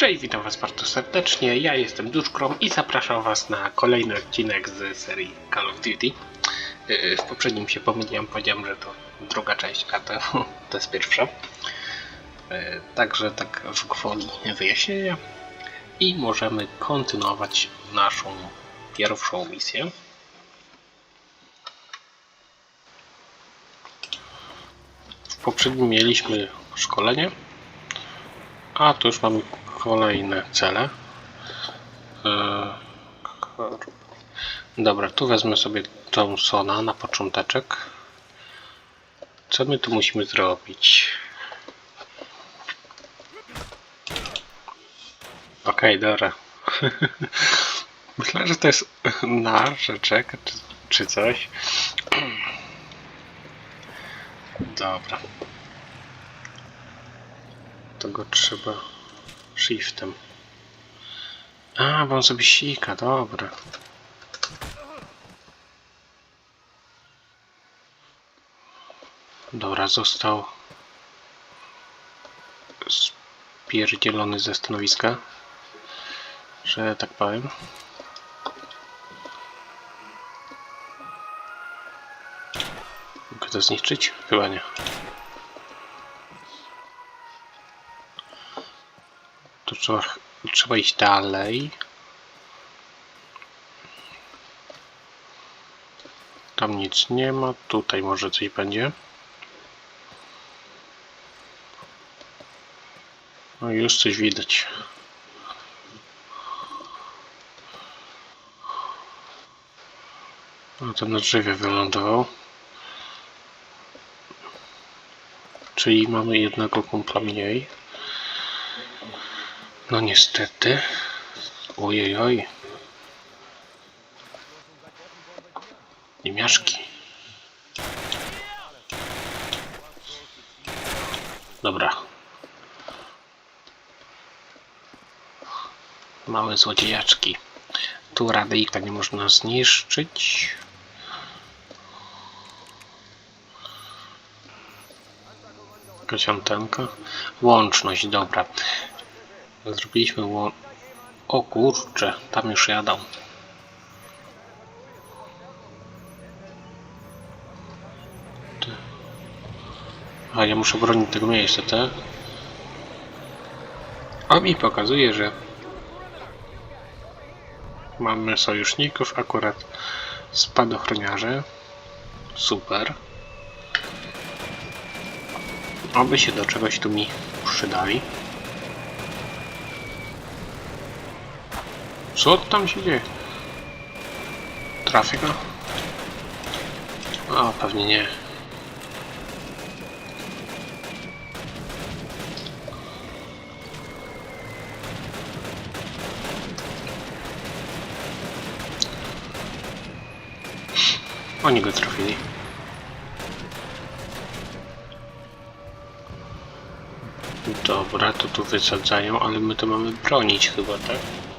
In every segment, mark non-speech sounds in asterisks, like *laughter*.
Cześć, witam was bardzo serdecznie. Ja jestem Duszkrom i zapraszam was na kolejny odcinek z serii Call of Duty. Yy, W poprzednim się pomyliłem, powiedziałem, że to druga część, a to, *laughs* to jest pierwsza. Yy, Także tak w gwoli wyjaśnienia. I możemy kontynuować naszą pierwszą misję. W poprzednim mieliśmy szkolenie, a tu już mamy kolejne cele. Eee, Dobra, tu wezmę sobie Thompsona na począteczek. Co my tu musimy zrobić? Okej, dobra. *laughs* Myślę, że to jest nasz rzeczek, czy, czy coś. Dobra. To go trzeba shiftem. A, bo on sobie sika, dobra. Dobra, został spierdzielony ze stanowiska, że tak powiem. Mogę to zniszczyć? Chyba nie. Trzeba, trzeba iść dalej. Tam nic nie ma. Tutaj może coś będzie. No już coś widać. No to na drzewie wylądował. Czyli mamy jednego kumpla mniej. No niestety. Ojej, oj. Niemiaszki. Dobra. Małe złodziejeczki. Tu radyjka nie można zniszczyć. Jakaś antenka. Łączność, dobra. Zrobiliśmy łą... O kurcze, tam już jadą. A ja muszę bronić tego miejsca, tak? A mi pokazuje, że mamy sojuszników, akurat spadochroniarze. Super. Oby się do czegoś tu mi przydali. Co tam się dzieje? Trafię go? O, pewnie nie. Oni go trafili. Dobra, to tu wysadzają, ale my to mamy bronić chyba, tak?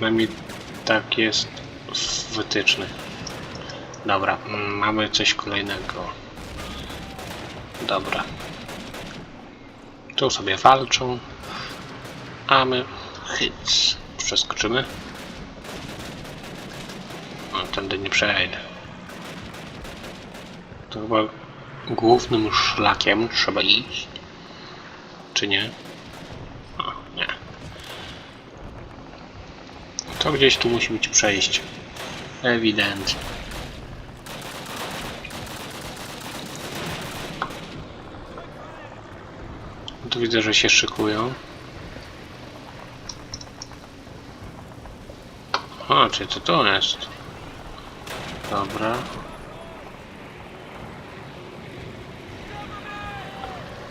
Przynajmniej tak jest w wytycznych. Dobra, mm, mamy coś kolejnego. Dobra. Tu sobie walczą. A my hyc. Przeskoczymy. No, tędy nie przejdę. To chyba głównym szlakiem trzeba iść. Czy nie? O, nie. To gdzieś tu musi być przejście. Ewidentnie. Tu widzę, że się szykują. A, czy to to jest? Dobra.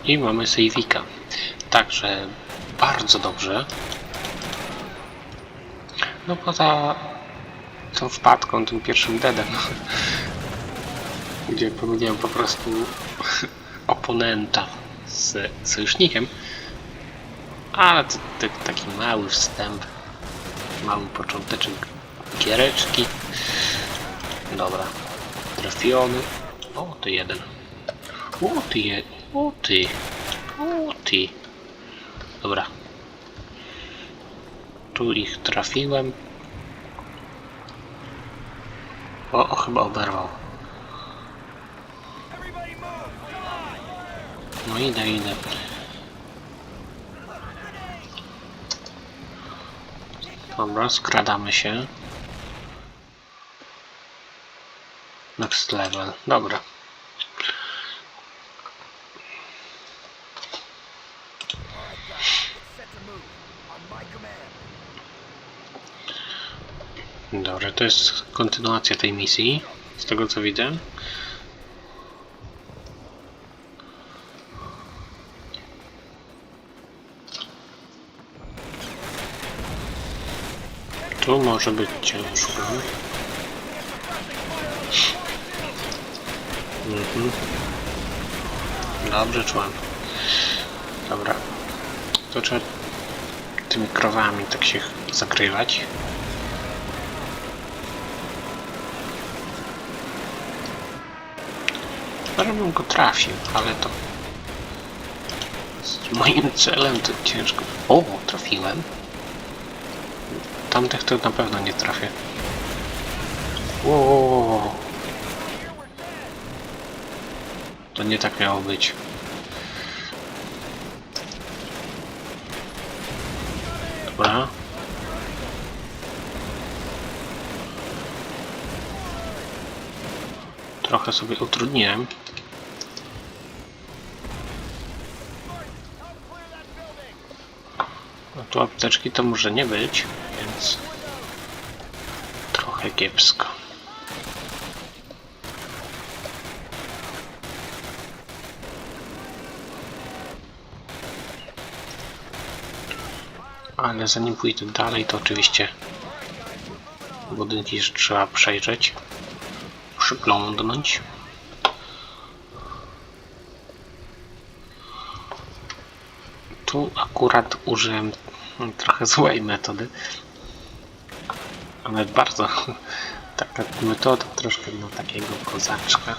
I mamy sejwika. Także bardzo dobrze. No poza tą wpadką, tym pierwszym deadem, gdzie pomyliłem po prostu oponenta z sojusznikiem, ale to, to taki mały wstęp, mały począteczek giereczki. Dobra, trafiony. O, ty jeden. O, ty jeden. O, ty. O ty. Dobra. Tu ich trafiłem. O, o chyba oberwał. No idę, idę. Dobra, skradamy się. Next level. Dobra. Dobra, to jest kontynuacja tej misji, z tego co widzę. Tu może być ciężko. Mhm. Dobrze czułem. Dobra. To trzeba tymi krowami tak się zakrywać. Może bym go trafił, ale to z moim celem to ciężko. O, trafiłem. Tamtych to na pewno nie trafię. Ło. To nie tak miało być. Dobra. Trochę sobie utrudniłem. Apteczki to może nie być, więc trochę kiepsko. Ale zanim pójdę dalej, to oczywiście budynki jeszcze trzeba przejrzeć, przyglądnąć. Tu akurat użyłem trochę złej metody. A nawet bardzo taka metoda troszkę na takiego kozaczka.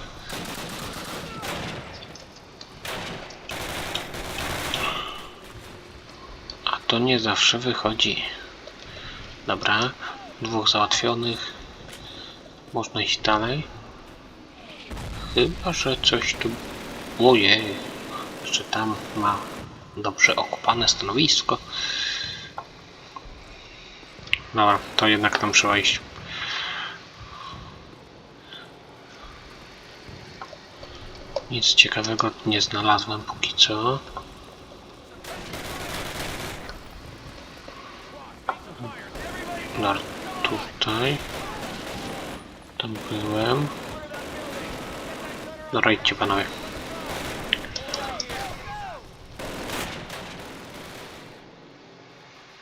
A to nie zawsze wychodzi. Dobra, dwóch załatwionych. Można iść dalej. Chyba, że coś tu... Ojej, jeszcze tam ma dobrze okupane stanowisko. Dobra, to jednak tam trzeba iść. Nic ciekawego nie znalazłem póki co. Dobra, tutaj. Tam byłem. Dobra, idźcie panowie.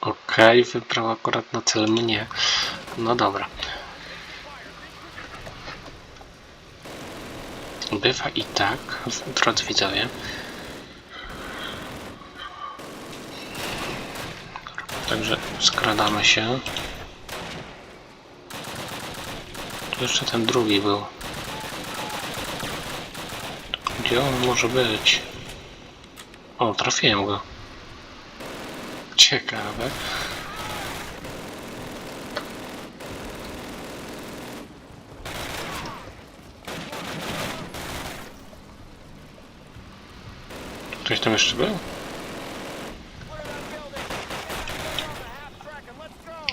Okej, wybrał akurat na cel mnie. No dobra. Bywa i tak, drodzy widzowie. Także skradamy się. Tu jeszcze ten drugi był. Gdzie on może być? O, trafiłem go. Ciekawe. Ktoś tam jeszcze był?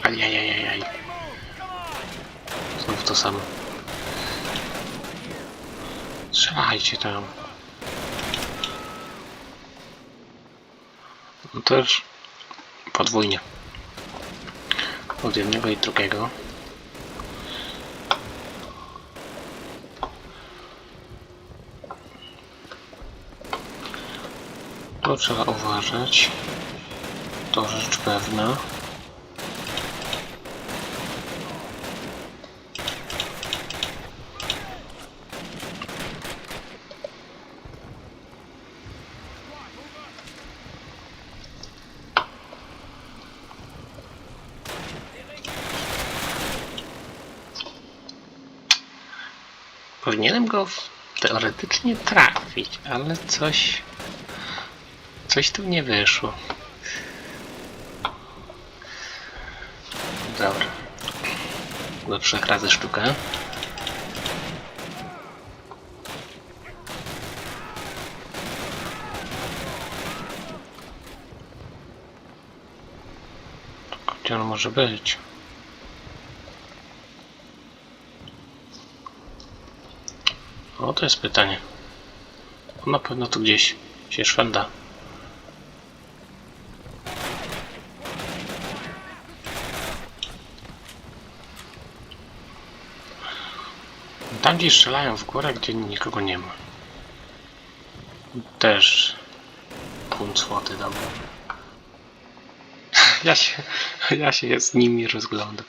Ajajajajaj. Znów to samo. Strzelajcie tam. No też podwójnie. Od jednego i drugiego. To trzeba uważać. To rzecz pewna. Powinienem go teoretycznie trafić, ale coś Coś tu nie wyszło. Dobra. Do trzech razy sztukę. Gdzie on może być? To jest pytanie. On na pewno tu gdzieś się szwenda. Tam gdzieś strzelają w górę, gdzie nikogo nie ma. Też punkt złoty dobry. Ja się, ja się z nimi rozglądam.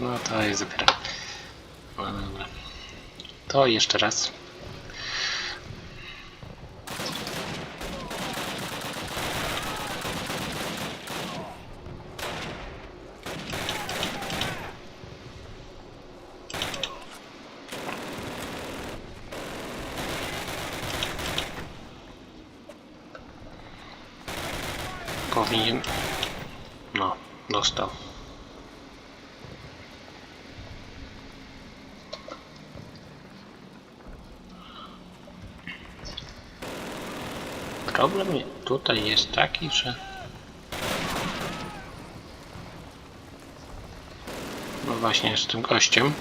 No to jest dopiero. To jeszcze raz. Powinien. No, dostał. Problem tutaj jest taki, że. No właśnie z tym gościem,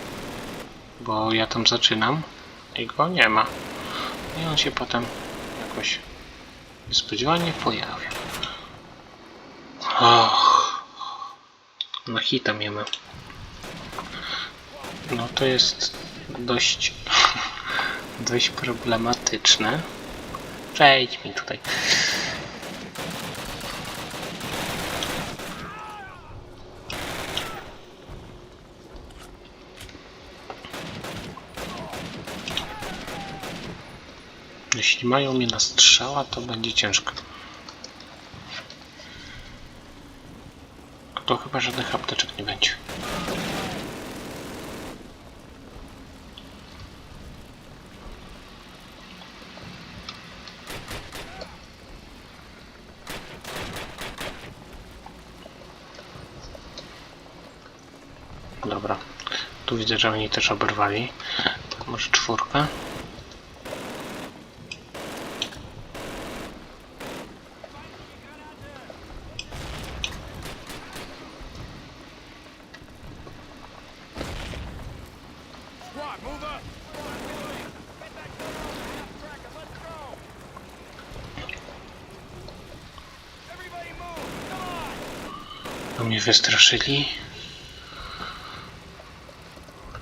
bo ja tam zaczynam i go nie ma. I on się potem jakoś niespodziewanie pojawia. Och. Na hita mnie ma. No to jest dość *laughs* dość problematyczne. Przejdź mi tutaj. Jeśli mają mnie na strzała, to będzie ciężko. To chyba żadnych apteczek nie będzie. Dobra. Tu widzę, że oni też oberwali. Może czwórka? Wystraszyli.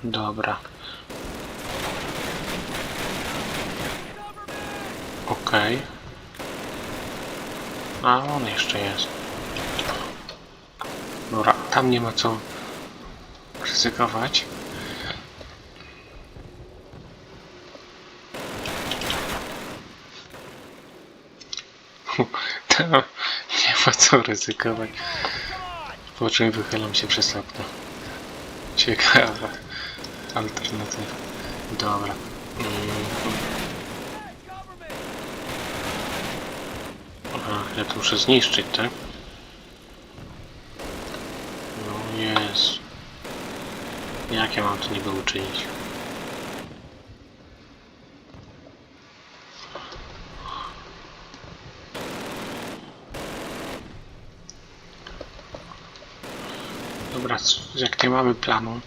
Dobra. Okej. A on jeszcze jest. Dobra, tam nie ma co ryzykować. *laughs* Tam nie ma co ryzykować. Po czym wychylam się przez okno. Ciekawa alternatywa. Dobra. Mm. Aha, ja to muszę zniszczyć, tak? No jest. Jak ja mam to niby uczynić? Dobra, jak nie mamy planu.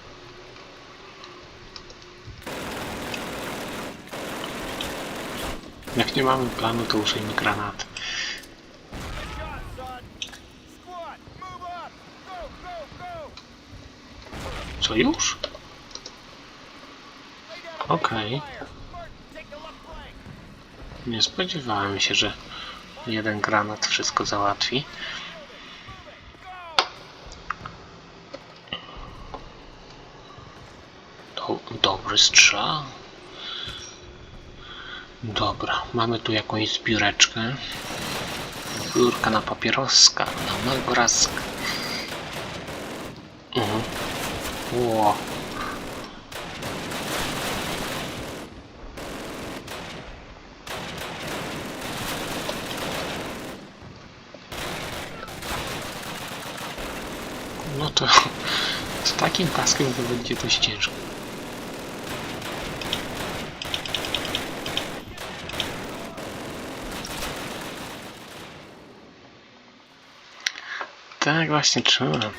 Jak nie mamy planu, to użyjmy granat. Co już? Okej. flank! Nie spodziewałem się, że jeden granat wszystko załatwi. Do, dobry strzał. Dobra, mamy tu jakąś zbióreczkę. Biurka na papieroska, na magrazkę. Mhm. Ło. No to z takim taskiem to będzie dość ciężko. Tak właśnie here.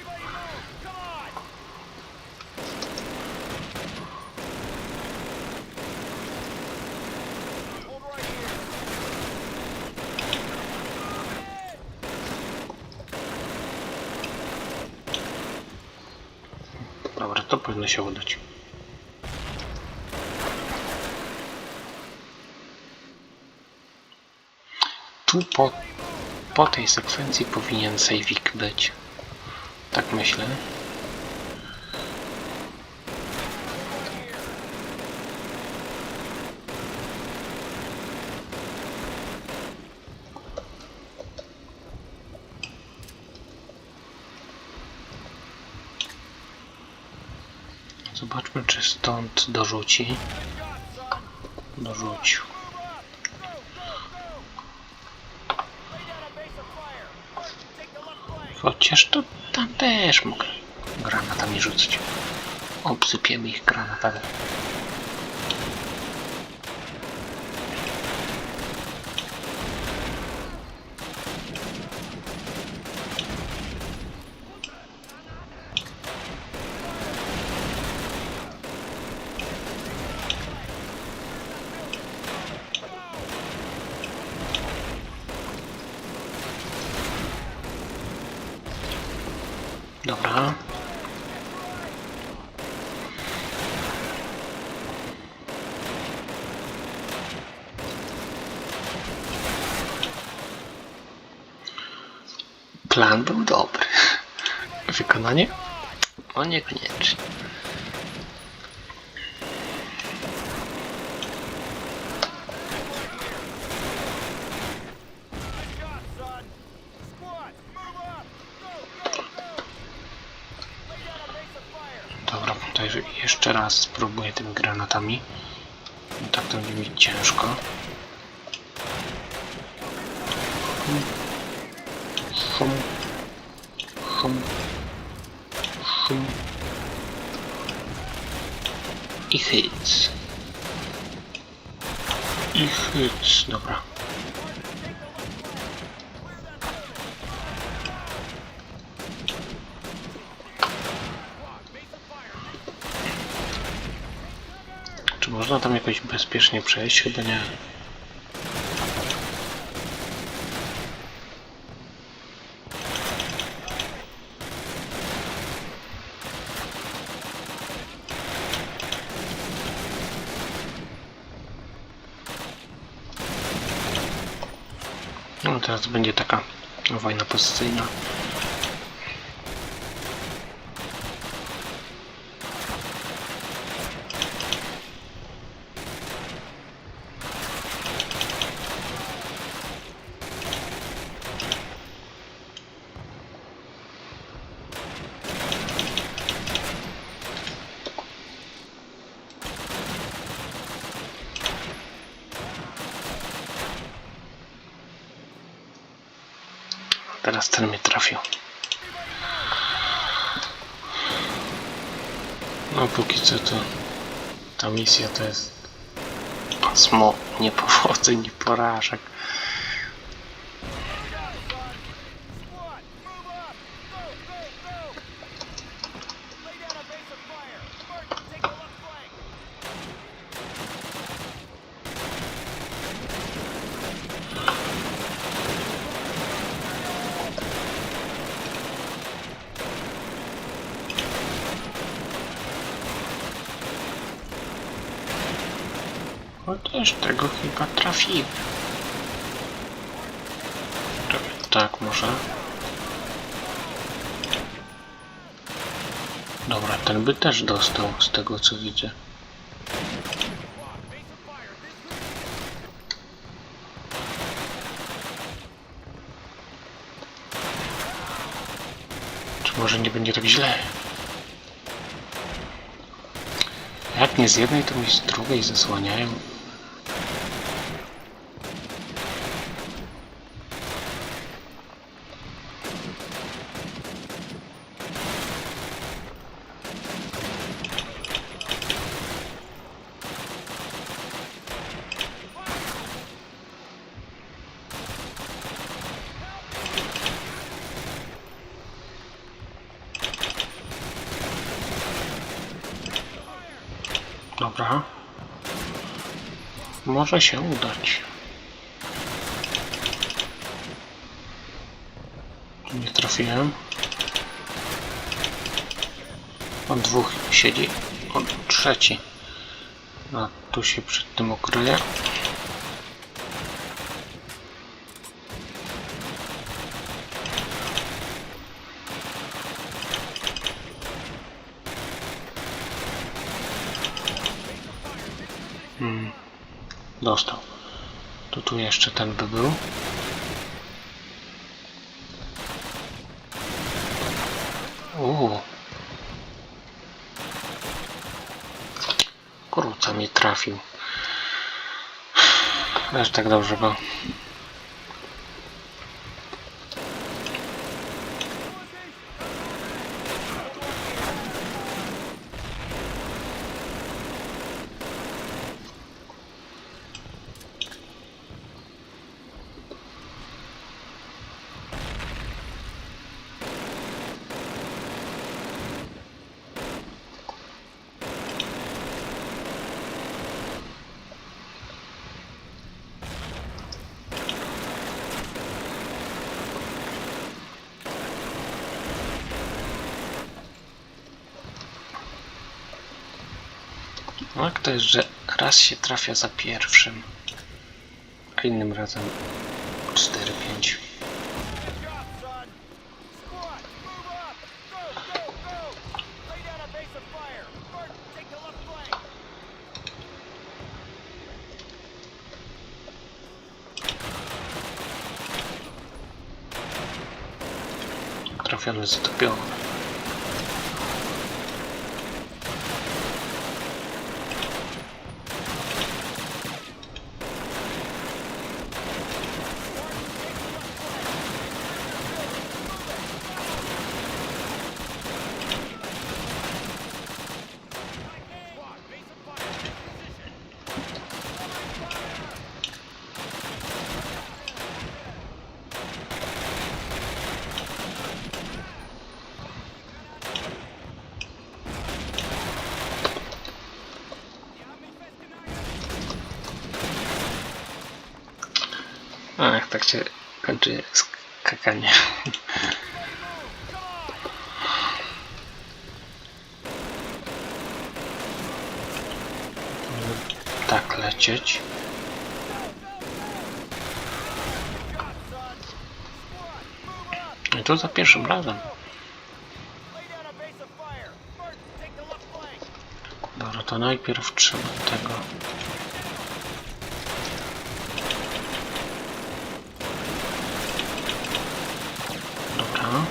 Dobra, to powinno się udać. Tu po, po tej sekwencji powinien saveik być. Tak myślę. Zobaczmy, czy stąd dorzuci. Dorzucił. Chociaż to tam też mogę granatami rzucić. Obsypiemy ich granatami. Dobra. Plan był dobry. Wykonanie? No niekoniecznie. Good shot, son. Squad, move up. Go, go, go. Lay down a base of fire. Dobra, tutaj jeszcze raz spróbuję tymi granatami. No tak to będzie mi ciężko. Hum. Hum. Hum. I hyc. I hyc, dobra. Czy można tam jakoś bezpiecznie przejść? Chyba nie. No teraz będzie taka wojna pozycyjna. Teraz ten mnie trafił. No póki co to ta misja to jest pasmo niepowodzeń i porażek. Chociaż tego chyba trafiłem. Tak, może. Dobra, ten by też dostał z tego co widzę. Czy może nie będzie tak źle? Jak nie z jednej, to mi z drugiej zasłaniają. Dobra. Może się udać. Nie trafiłem. On dwóch siedzi. On trzeci. A tu się przed tym ukryje. Hmm. Dostał. To tu jeszcze ten by był. Uuu. Kurca mi trafił. Też tak dobrze było. No jak to jest, że raz się trafia za pierwszym, a innym razem 4-5. Good job, się kończy skakanie. Tak lecieć. I to za pierwszym razem. Dobra, to najpierw trzeba tego. Dobra.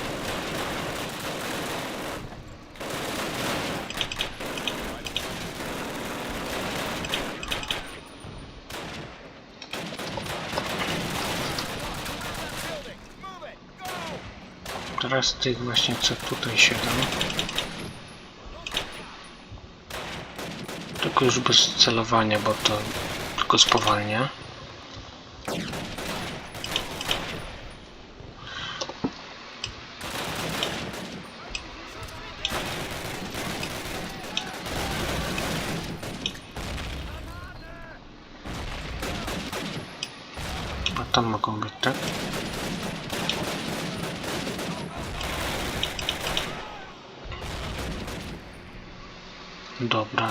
Building. Move it. Go. Teraz tych właśnie co tutaj siedzą. Tylko już bez celowania, bo to tylko spowalnia. A tam mogą być, tak? Dobra.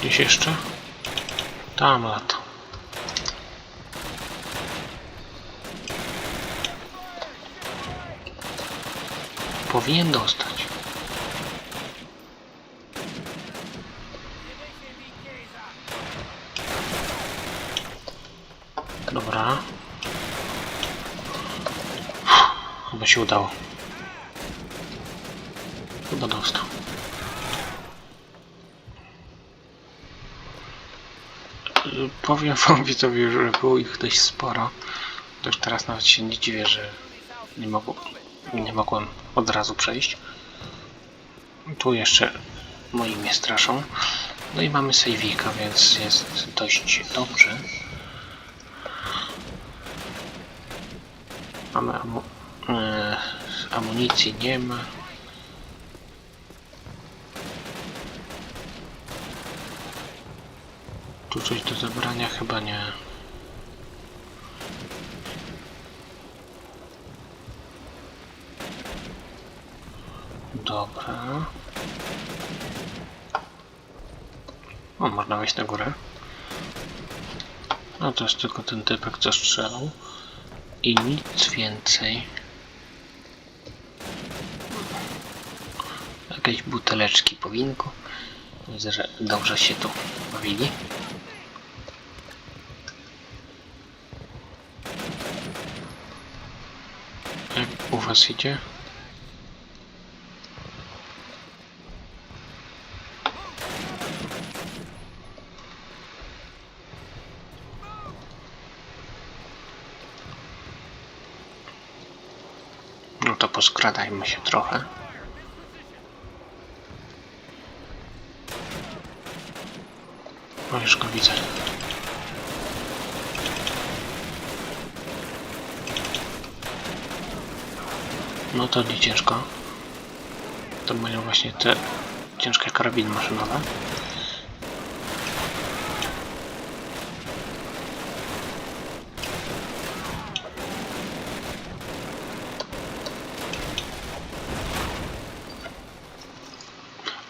Gdzieś jeszcze? Tam lata. Powinien dostać. Dobra. Chyba się udało. Chyba dostał. Powiem wam *laughs* widzowie, że było ich dość sporo. To już teraz nawet się nie dziwię, że nie, mogło, nie mogłem od razu przejść. Tu jeszcze moi mnie straszą. No i mamy sejwika, więc jest dość dobrze. Mamy amu e amunicji, nie ma. Tu coś do zabrania chyba nie. Dobra. O, można wejść na górę. No to jest tylko ten typek, co strzelał. I nic więcej. Jakieś buteleczki po winku. Widzę, że dobrze się tu bawili. Jak u was idzie? To poskradajmy się trochę. O, już go widzę. No to nie ciężko. To mają właśnie te ciężkie karabiny maszynowe.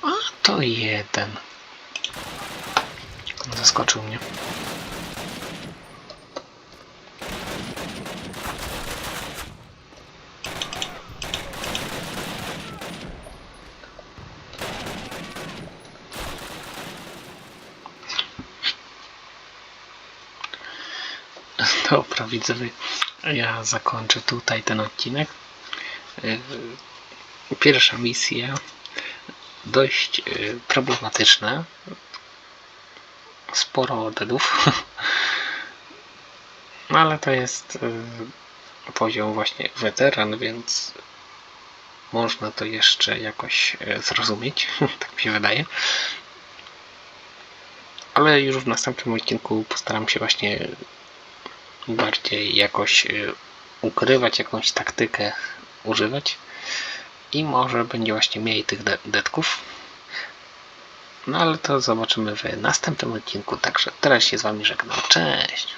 A to jeden. Zaskoczył mnie. Dobra, widzowie, ja zakończę tutaj ten odcinek. Yy, Pierwsza misja dość yy, problematyczna. Sporo deadów. No *laughs* ale to jest yy, poziom właśnie weteran, więc można to jeszcze jakoś zrozumieć, *laughs* tak mi się wydaje. Ale już w następnym odcinku postaram się właśnie bardziej jakoś y, ukrywać, jakąś taktykę używać i może będzie właśnie mniej tych de- detków. No ale to zobaczymy w następnym odcinku, także teraz się z Wami żegnam. Cześć!